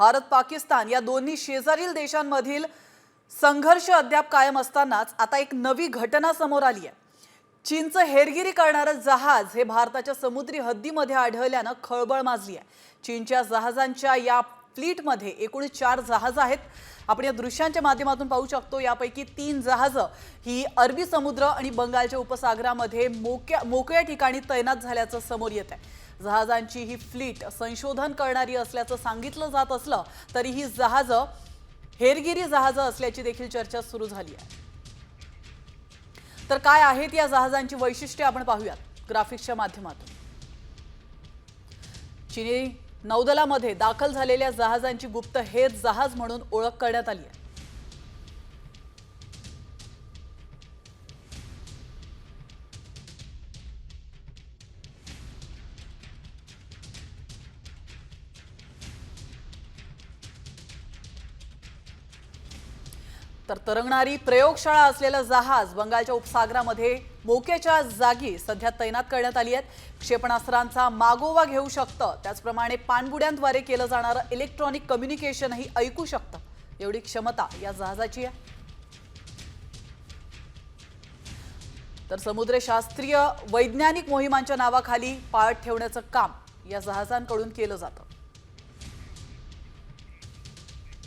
भारत पाकिस्तान या दोन्ही शेजारील देशांमधील संघर्ष अद्याप कायम असतानाच आता एक नवी घटना समोर आली आहे. चीनचं हेरगिरी करणारं जहाज हे भारताच्या समुद्री हद्दीमध्ये आढळल्यानं खळबळ माजली आहे. चीनच्या जहाजांच्या या फ्लीटमध्ये एकूण चार जहाजं आहेत. आपण या दृश्यांच्या माध्यमातून पाहू शकतो यापैकी तीन जहाजं ही अरबी समुद्र आणि बंगालच्या उपसागरामध्ये मोक्या मोकळ्या ठिकाणी तैनात झाल्याचं समोर येत आहे जहाजांची ही फ्लीट संशोधन करणारी असल्याचं सांगितलं जात असलं तरी ही जहाजं हेरगिरी जहाजं असल्याची देखील चर्चा सुरू झाली आहे. तर काय आहेत या जहाजांची वैशिष्ट्ये आपण पाहूयात ग्राफिक्सच्या माध्यमातून. चिनी नौदलामध्ये दाखल झालेल्या जहाजांची गुप्त हेर जहाज म्हणून ओळख करण्यात आली आहे. तर तरंगणारी प्रयोगशाळा असलेलं जहाज बंगालच्या उपसागरामध्ये मोक्याच्या जागी सध्या तैनात करण्यात आली आहेत. क्षेपणास्त्रांचा मागोवा घेऊ शकतं. त्याचप्रमाणे पाणबुड्यांद्वारे केलं जाणारं इलेक्ट्रॉनिक कम्युनिकेशनही ऐकू शकतं. एवढी क्षमता या जहाजाची आहे. तर समुद्रशास्त्रीय वैज्ञानिक मोहिमांच्या नावाखाली पाळत ठेवण्याचं काम या जहाजांकडून केलं जातं.